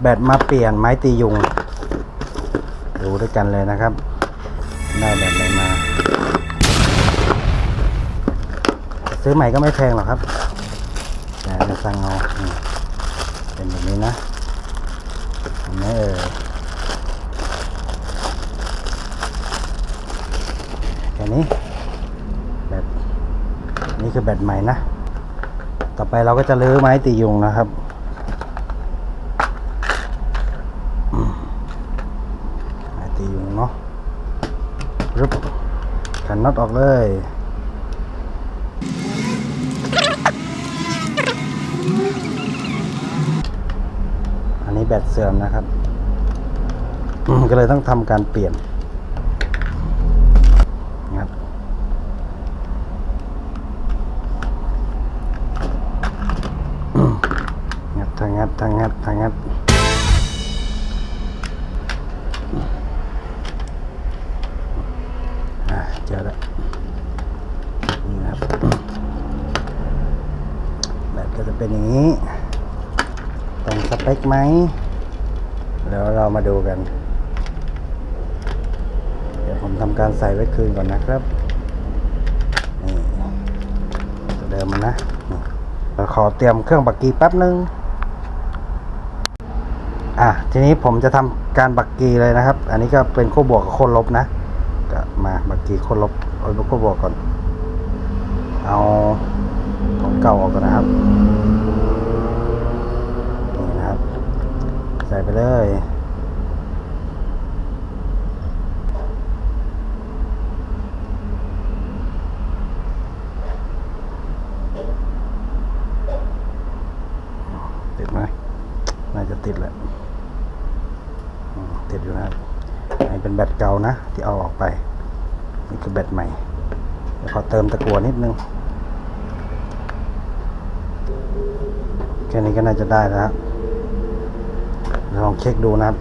แบตมาเปลี่ยนไม้ตียุง ดูด้วยกันเลยนะครับ ได้แบบไหนมา ซื้อใหม่ก็ไม่แพงหรอกครับ แต่จะสั่งเอาเป็นแบบนี้นะเห็นไหมเออแค่นี้แบตนี่คือแบตใหม่นะ ต่อไปเราก็จะลื้อไม้ตียุงนะครับ ไม้ตียุงเนาะ รึบขันน็อตออกเลยอันนี้แบตเสื่อมนะครับ ก็เลยต้องทำการเปลี่ยนนะครับงัดทางงัดทางงัดทางงัดอ่าเจอแล้วนี่นะครับแบต ก็จะเป็นอย่างนี้ตรงสเปคไหมเดี๋ยวเรามาดูกัน เดี๋ยวผมทำการใส่ไว้คืนก่อนนะครับนี่เดิมมันนะเราขอเตรียมเครื่องบักกีแป๊บนึงอะทีนี้ผมจะทำการบักกีเลยนะครับ อันนี้ก็เป็นโค้บวกกับโค้ลบนะก็มาบักกีโค้ลบเอาโค้บวกก่อนเอา ก่าออกก่อนนะครับนี่นะครับ ใส่ไปเลยติดไหมน่าจะติดแหละติดอยู่นะครับอันนี้เป็นแบตเก่านะ ที่เอาออกไป นี่คือแบตใหม่เดี๋ยวขอเติมตะกั่วนิดนึง แค่นี้ก็น่าจะได้แล้วครับลองเช็คดูนะครับ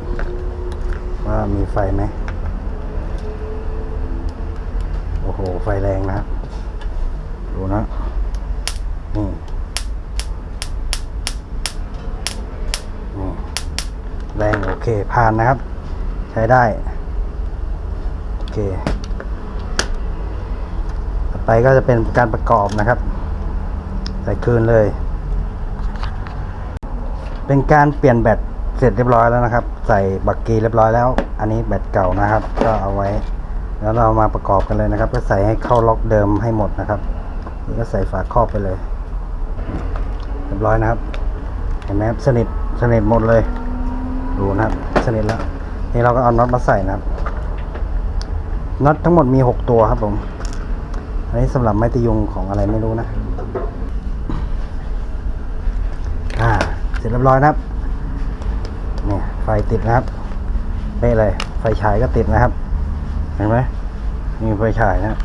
ว่ามีไฟไหมโอ้โห ไฟแรงนะครับ ดูนะ นี่นี่แรงโอเคผ่านนะครับ ใช้ได้ โอเค ต่อไปก็จะเป็นการประกอบนะครับ ใส่คืนเลย เป็นการเปลี่ยนแบตเสร็จเรียบร้อยแล้วนะครับ ใส่บักกีเรียบร้อยแล้ว อันนี้แบตเก่านะครับ ก็เอาไว้ แล้วเรามาประกอบกันเลยนะครับ ก็ใส่ให้เข้าล็อกเดิมให้หมดนะครับนี่ก็ใส่ฝาครอบไปเลย เรียบร้อยนะครับ เห็นไหมครับสนิทสนิทหมดเลย ดูนะครับ สนิทแล้ว นี่เราก็เอาน็อตมาใส่นะครับน็อตทั้งหมดมีหกตัวครับผม อันนี้สำหรับไม้ตียุงของอะไรไม่รู้นะ อ่า เสร็จเรียบร้อยนะครับเนี่ยไฟติดนะครับเป๊ะเลยไฟฉายก็ติดนะครับ เห็นไหมมีไฟฉายนะครับ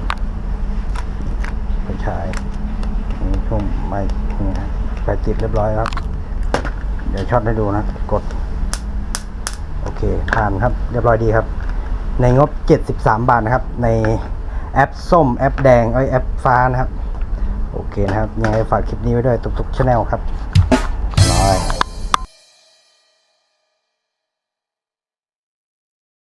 ไฟฉายนี่ช่วงไม้นี่นะไฟติดเรียบร้อยครับ เดี๋ยวช็อตให้ดูนะ กด โอเคผ่านครับ เรียบร้อยดีครับ ในงบ 73 บาทนะครับ ในแอปส้มแอปแดงไอแอปฟ้านะครับ โอเคนะครับยังไงฝากคลิปนี้ไว้ด้วยตุกๆชาแนลครับ